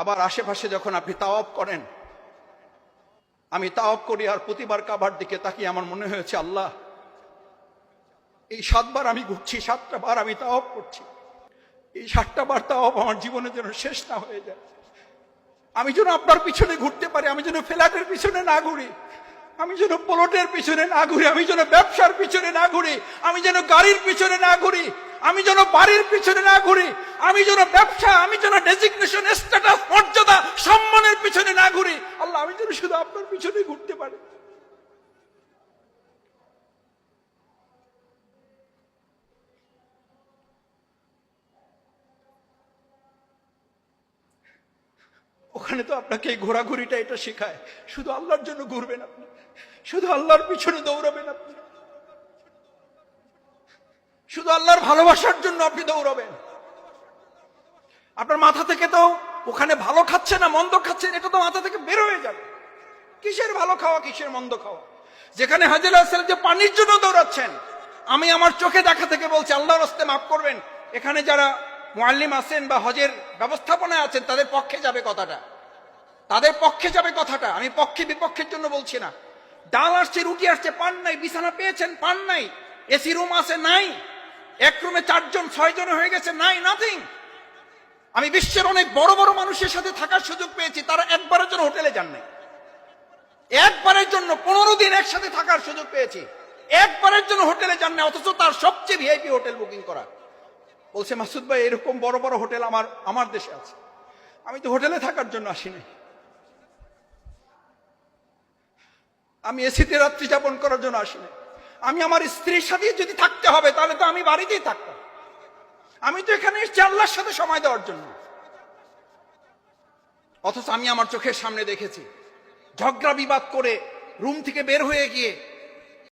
আবার আশেপাশে যখন আপনি তাওয়াব করেন, আমি তাওয়াব করি আর প্রতিবার কাবার দিকে তাকিয়ে আমার মনে হয়েছে, আল্লাহ, এই সাতবার আমি ঘুরছি, সাতটা বার আমি তাওয়াব করছি। এই সাতটা বার তাওয়াব আমার জীবনে যেন শেষ না হয়ে যায়। আমি যেন আপনার পিছনে ঘুরতে পারি, আমি যেন ফ্ল্যাটের পিছনে না ঘুরি, আমি যেন প্লটের পিছনে না ঘুরি, আমি যেন ব্যবসার পিছনে না ঘুরি, আমি যেন গাড়ির পিছনে না ঘুরি আমি যেন বাড়ির পিছনে না ঘুরি, আমি যেন ব্যবসা, আমি যেন ডেজিগনেশন স্ট্যাটাস মর্যাদা, সম্মানের পিছনে না ঘুরি, আল্লাহ, আমি যেন শুধু আপনার পিছনে ঘুরতে পারি। ওখানে তো আপনাকে এই ঘোরাঘুরিটা এটা শেখায়, শুধু আল্লাহর জন্য ঘুরবেন আপনি, শুধু আল্লাহর পিছনে দৌড়াবেন আপনি। শুধু আল্লাহর ভালোবাসার জন্য আপনি দৌড়াবেন। আপনার মাথা থেকে তো ওখানে ভালো খাচ্ছে না, মন্দ খাচ্ছেন এটা তো মাথা থেকে বের হয়ে যাবে। কিসের ভালো খাওয়া, কিসের মন্দ খাওয়া? যেখানে হাজির আসেন যে পানির জন্য দৌড়াচ্ছেন, আমি আমার চোখে দেখা থেকে বলছি, আল্লাহর হস্তে মাফ করবেন। এখানে যারা মুআল্লিম আছেন বা হজের ব্যবস্থাপনায় আছেন, তাদের পক্ষে যাবে কথাটা। তাদের পক্ষে যাবে কথাটা। আমি পক্ষে বিপক্ষের জন্য বলছি না। ডাল আসছে, রুটি আসছে, পান নাই, বিছানা পেয়েছেন, পান নাই, এসি রুম আছে, নাই। এক রুমে চারজন ছয় জন হয়ে গেছে, নাই নাথিং আমি বিশ্বের অনেক বড় বড় মানুষের সাথে থাকার সুযোগ পেয়েছি, তারা একবারের জন্য হোটেলে যান নাই। একবারের জন্য পনেরো দিন একসাথে থাকার সুযোগ পেয়েছি। একবারের জন্য হোটেলে যান না অথচ তার সবচেয়ে ভিআইপি হোটেল বুকিং করা। বলছে, মাসুদ ভাই, এরকম বড় বড় হোটেল আমার আমার দেশে আছে। আমি তো হোটেলে থাকার জন্য আসিনি। আমি এসিতে রাত্রি যাপন করার জন্য আসিনি। আমি আমার স্ত্রীর সাথে যদি থাকতে হবে, তাহলে তো আমি বাড়িতেই থাকতাম আমি তো এখানে এসেছি আল্লাহর সাথে সময় দেওয়ার জন্য। অথচ আমি আমার চোখের সামনে দেখেছি, ঝগড়া বিবাদ করে রুম থেকে বের হয়ে গিয়ে